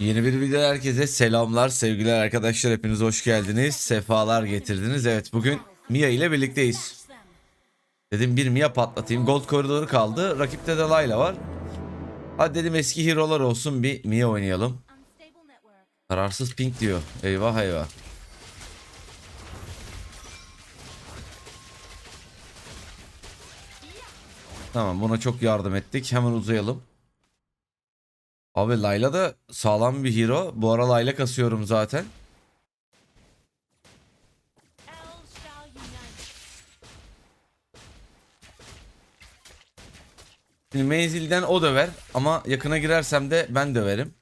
Yeni bir video herkese selamlar sevgiler arkadaşlar. Hepiniz hoş geldiniz. Sefalar getirdiniz. Evet bugün Mia ile birlikteyiz. Dedim bir Mia patlatayım. Gold koridoru kaldı. Rakipte de Layla var. Hadi dedim eski hero'lar olsun bir Mia oynayalım. Kararsız pink diyor. Eyvah eyvah. Tamam buna çok yardım ettik. Hemen uzayalım Abi Layla da sağlam bir hero. Bu ara Layla kasıyorum zaten. Şimdi menzilden o döver ama yakına girersem de ben döverim.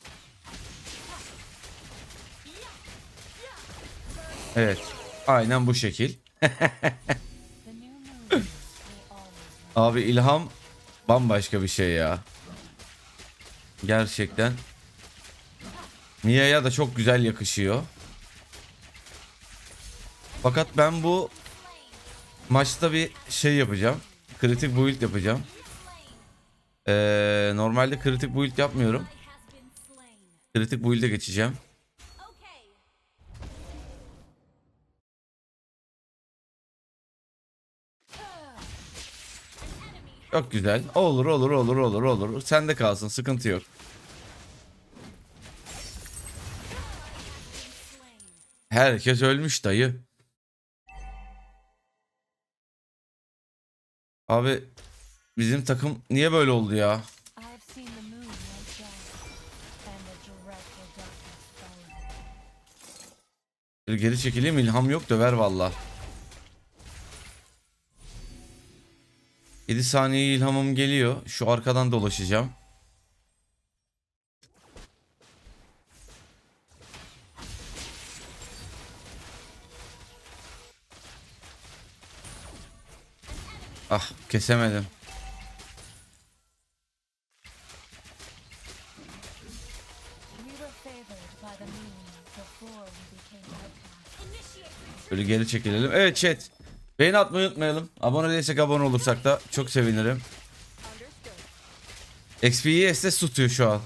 Evet. Aynen bu şekil. Abi ilham bambaşka bir şey ya. Gerçekten. Mia'ya da çok güzel yakışıyor. Fakat ben bu maçta bir şey yapacağım. Kritik build yapacağım. Ee, normalde kritik build yapmıyorum. Kritik build'e geçeceğim. Çok güzel. Olur olur olur olur olur. Sende kalsın sıkıntı yok. Herkes ölmüş dayı. Abi bizim takım niye böyle oldu ya? Geri çekileyim ilham yok döver valla. 7 saniye ilhamım geliyor. Şu arkadan dolaşacağım. Ah kesemedim. Böyle geri çekilelim. Evet chat. Beğeni atmayı unutmayalım. Abone değilsek abone olursak da çok sevinirim. XP'yi SS tutuyor şu an.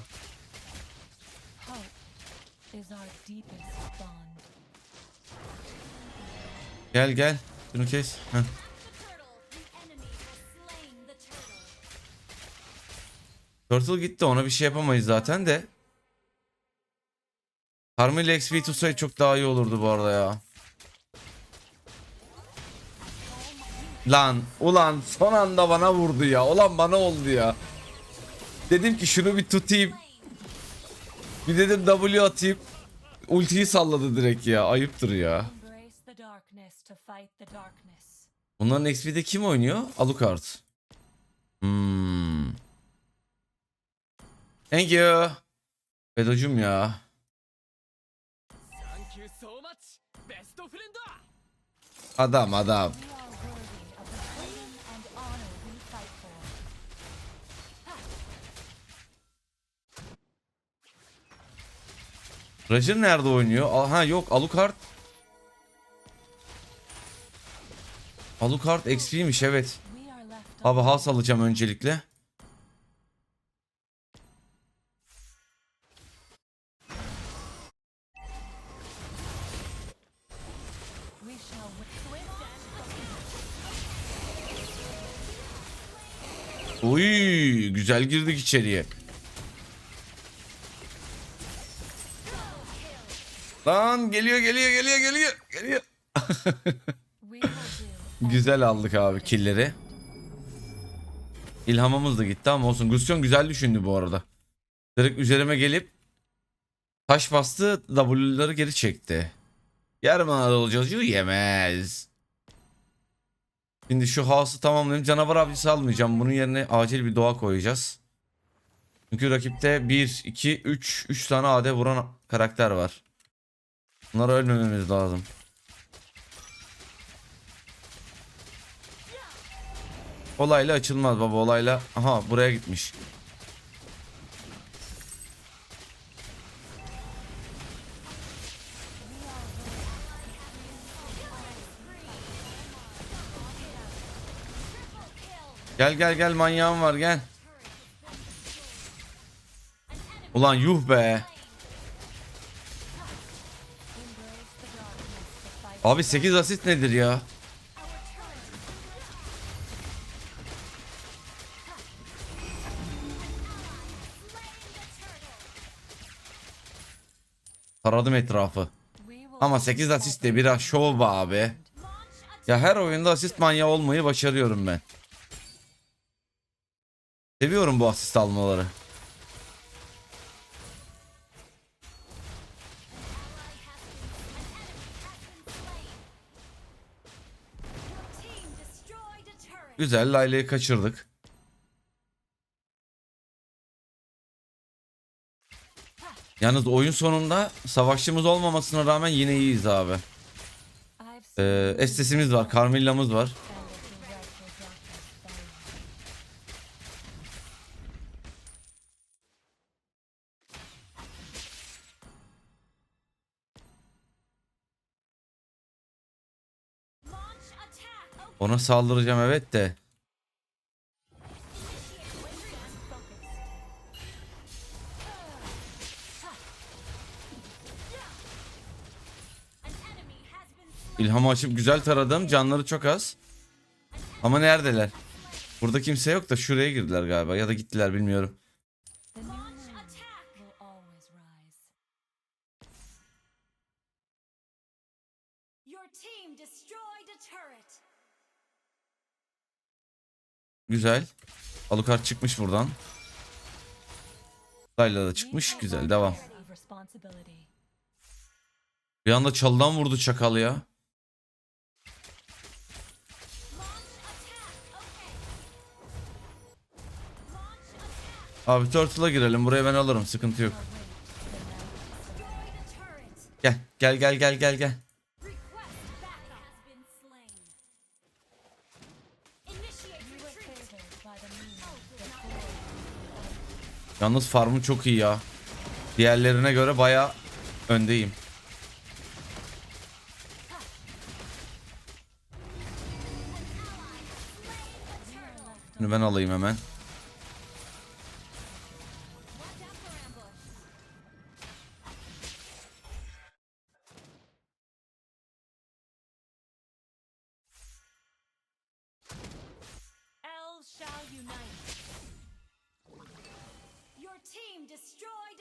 Gel gel. Şunu kes. Heh. Turtle. Gitti ona bir şey yapamayız zaten de. Karma ile XP tutsaydı çok daha iyi olurdu bu arada ya. Lan ulan son anda bana vurdu ya. Ulan bana oldu ya. Dedim ki şunu bir tutayım. Bir dedim W atayım. Ultiyi salladı direkt ya. Ayıptır ya. Bunların XP'de kim oynuyor? Alucard. Hmm. Thank you. Bedocum ya. Thank you so much, best friend. Adam adam. Roger nerede oynuyor? Al- Ha yok Alucard. Alucard XP'ymiş evet. Abi has alacağım öncelikle. Uy güzel girdik içeriye. Lan geliyor geliyor geliyor geliyor geliyor. Güzel aldık abi killeri. İlhamımız da gitti ama olsun. Gusyon güzel düşündü bu arada. Direkt üzerime gelip taş bastı W'ları geri çekti. Mi Anadolu çocuğu yemez. Şimdi şu house'u tamamlayayım. Canavar avcısı almayacağım. Bunun yerine acil bir doğa koyacağız. Çünkü rakipte 1, 2, 3, 3 tane AD vuran karakter var. Bunlara ölmememiz lazım. Olayla açılmaz baba olayla. Aha buraya gitmiş. Gel gel gel manyağım var gel. Ulan yuh be. Abi 8 asist nedir ya? Taradım etrafı. Ama 8 asist de biraz şov be abi. Ya her oyunda asist manyağı olmayı başarıyorum ben. Seviyorum bu asist almaları. Güzel Layla'yı kaçırdık. Yalnız oyun sonunda savaşçımız olmamasına rağmen yine iyiyiz abi. Ee, Estesimiz var, Carmilla'mız var. Ona saldıracağım evet de. İlhamı açıp güzel taradım. Canları çok az. Ama neredeler? Burada kimse yok da şuraya girdiler galiba ya da gittiler bilmiyorum. Your team destroyed a turret. Güzel. Alucard çıkmış buradan. Layla da çıkmış. Güzel devam. Bir anda çalıdan vurdu çakalı ya. Abi Turtle'a girelim. Buraya ben alırım. Sıkıntı yok. Gel. Gel gel gel gel gel. Yalnız farmım çok iyi ya. Diğerlerine göre baya öndeyim. Bunu ben alayım hemen.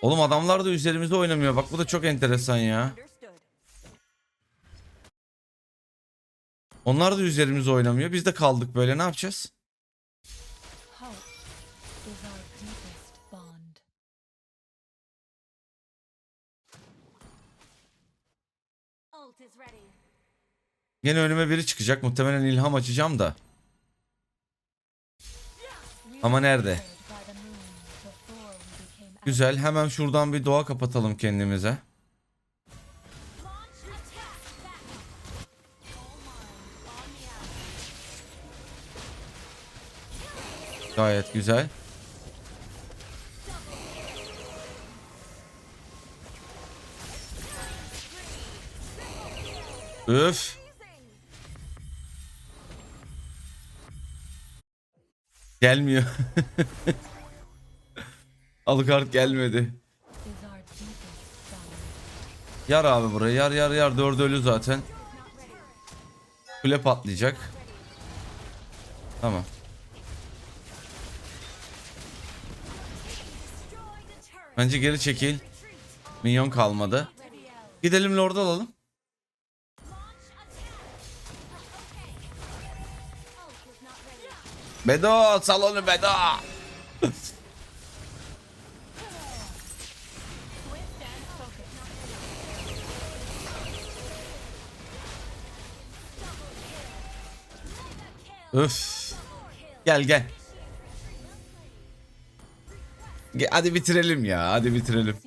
Oğlum adamlar da üzerimizde oynamıyor. Bak bu da çok enteresan ya. Onlar da üzerimizde oynamıyor. Biz de kaldık böyle. Ne yapacağız? Yine önüme biri çıkacak. Muhtemelen ilham açacağım da. Ama nerede? Güzel. Hemen şuradan bir doğa kapatalım kendimize. Gayet güzel. Öf. Gelmiyor. Alucard gelmedi. Yar abi burayı. Yar yar yar. Dördü ölü zaten. Kule patlayacak. Tamam. Bence geri çekil. Minyon kalmadı. Gidelim Lord'u alalım. Bedo salonu Bedo. Öf. Gel gel. Ge- Hadi bitirelim ya. Hadi bitirelim.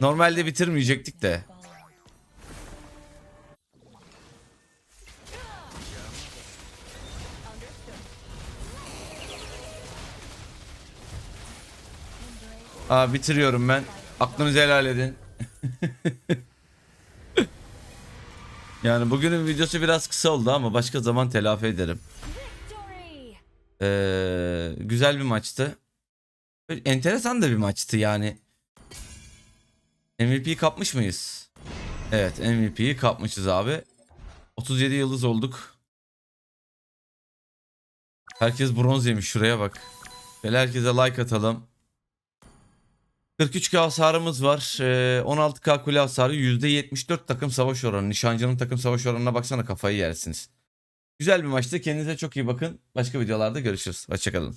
Normalde bitirmeyecektik de. Aa bitiriyorum ben. Aklınızı helal edin. yani bugünün videosu biraz kısa oldu ama başka zaman telafi ederim. Ee, güzel bir maçtı. Enteresan da bir maçtı yani. MVP kapmış mıyız? Evet MVP'yi kapmışız abi. 37 yıldız olduk. Herkes bronz yemiş şuraya bak. Böyle herkese like atalım. 43k hasarımız var. Ee, 16k kule hasarı. %74 takım savaş oranı. Nişancının takım savaş oranına baksana kafayı yersiniz. Güzel bir maçtı. Kendinize çok iyi bakın. Başka videolarda görüşürüz. Hoşçakalın.